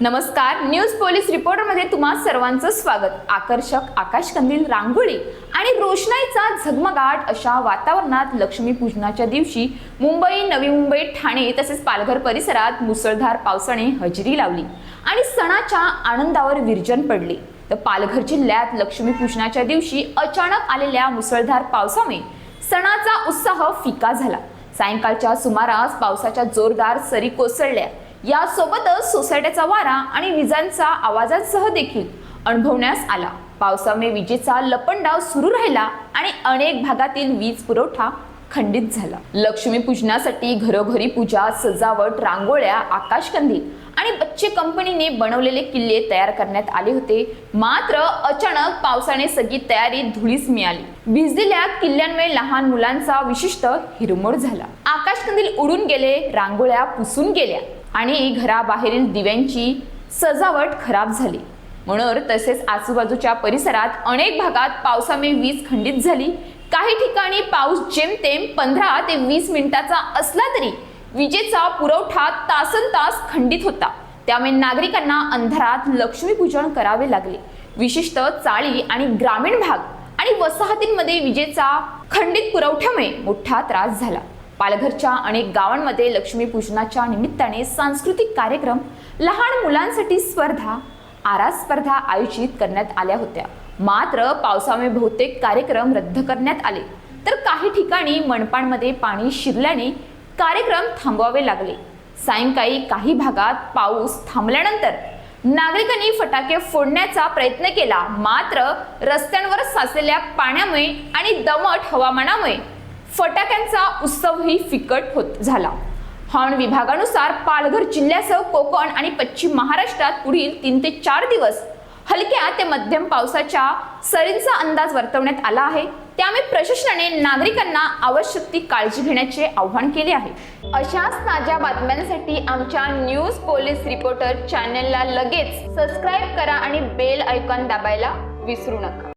नमस्कार news police रिपोर्टरमध्ये तुम्हा सर्वांचं स्वागत. आकर्षक आकाशकंदील रांगोळी आणि रोषणाईचा झगमगाट अशा वातावरणात लक्ष्मीपूजनाच्या दिवशी मुंबई नवी मुंबई ठाणे तसेच पालघर परिसरात मुसळधार पावसाने हजेरी लावली आणि सणाच्या आनंदावर विरजन पडले. तर पालघर जिल्ह्यात लक्ष्मीपूजनाच्या दिवशी अचानक आलेल्या मुसळधार पावसामुळे सणाचा उत्साह फिका झाला. सायंकाळच्या सुमारास पावसाच्या जोरदार सरी कोसळल्या. यासोबतच सोसायट्याचा वारा आणि विजांचा आवाजांसह देखील अनुभवण्यास आला. पावसामुळे विजेचा लपंडाव सुरू राहिला आणि अनेक भागातील वीज पुरवठा खंडित झाला. लक्ष्मी पूजनासाठी घरोघरी पूजा सजावट रांगोळ्या आकाशकंदील आणि बच्चे कंपनीने बनवलेले किल्ले तयार करण्यात आले होते. मात्र अचानक पावसाने सगळी तयारी धुळीस मिळाली. भिजलेल्या किल्ल्यांमुळे लहान मुलांचा विशिष्ट हिरमोड झाला. आकाशकंदील उडून गेले रांगोळ्या पुसून गेल्या. आणि घराबाहेरील दिव्यांची सजावट खराब झाली. म्हणून तसेच आजूबाजूच्या परिसरात अनेक भागात पावसामुळे वीज खंडित झाली. काही ठिकाणी पाऊस जेमतेम पंधरा ते वीस मिनिटाचा असला तरी विजेचा पुरवठा तासन तास खंडित होता. त्यामुळे नागरिकांना अंधारात लक्ष्मीपूजन करावे लागले. विशिष्ट चाळी आणि ग्रामीण भाग आणि वसाहतींमध्ये विजेचा खंडित पुरवठ्यामुळे मोठा त्रास झाला. पालघरच्या अनेक गावांमध्ये लक्ष्मीपूजनाच्या निमित्ताने सांस्कृतिक कार्यक्रम लहान मुलांसाठी स्पर्धा आरास स्पर्धा आयोजित करण्यात आल्या होत्या. मात्र पावसामुळे बहुतेक कार्यक्रम रद्द करण्यात आले. तर काही ठिकाणी मनपांमध्ये पाणी शिरल्याने कार्यक्रम थांबवावे लागले. सायंकाळी काही भागात पाऊस थांबल्यानंतर नागरिकांनी फटाके फोडण्याचा प्रयत्न केला. मात्र रस्त्यांवर साचलेल्या पाण्यामुळे आणि दमट हवामानामुळे फटाक्यांचा उत्सवही फिकट होत झाला. हॉर्न विभागानुसार पालघर जिल्ह्यासह कोकण आणि पश्चिम महाराष्ट्रात पुढील तीन ते चार दिवस हलक्या ते मध्यम पावसाच्या सरींचा अंदाज वर्तवण्यात आला आहे. त्यामुळे प्रशासनाने नागरिकांना आवश्यक ती काळजी घेण्याचे आव्हान केले आहे. अशाच ताज्या बातम्यांसाठी आमच्या न्यूज पोलीस रिपोर्टर चॅनलला लगेच सबस्क्राईब करा आणि बेल ऐकॉन दाबायला विसरू नका.